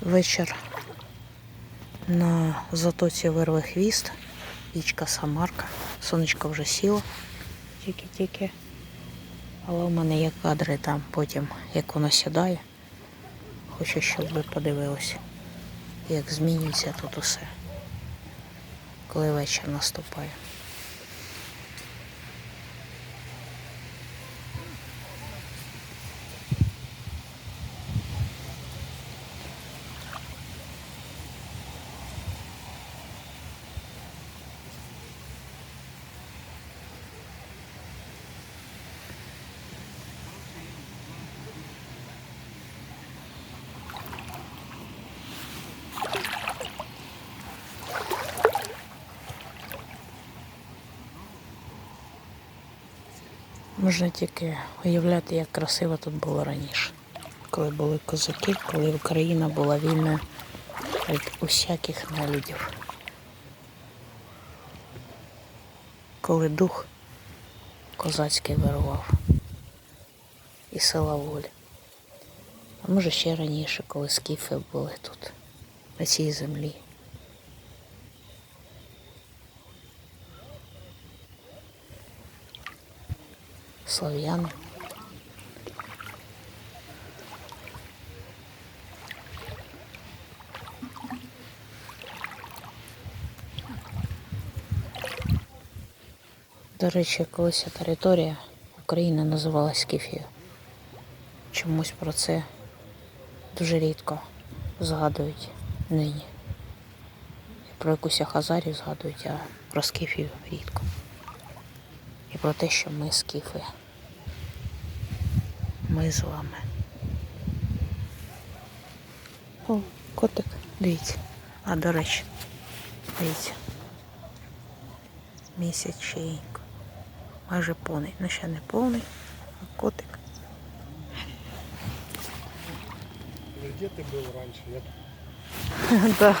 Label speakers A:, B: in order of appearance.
A: Вечір на затоці вирве хвіст, річка Самарка. Сонечко вже сіло тільки-тільки. Але у мене є кадри там потім, як воно сідає. Хочу, щоб ви подивилися, як змінюється тут усе, коли вечір наступає. Можна тільки уявляти, як красиво тут було раніше, коли були козаки, коли Україна була вільна від усяких нелюдів. Коли дух козацький вирував і села волі. А може ще раніше, коли скіфи були тут, на цій землі. Слов'яни. До речі, колись територія України називалась Скіфією. Чомусь про це дуже рідко згадують нині. Про якусь Хазарію згадують, а про Скіфію рідко. І про те, що ми скіфи. Ми з вами. О, котик, дивіться. А, до речі, дивіться. Місяченько. Майже повний. Ну ще не повний, а котик.
B: Где ты был раньше? Я
A: Да.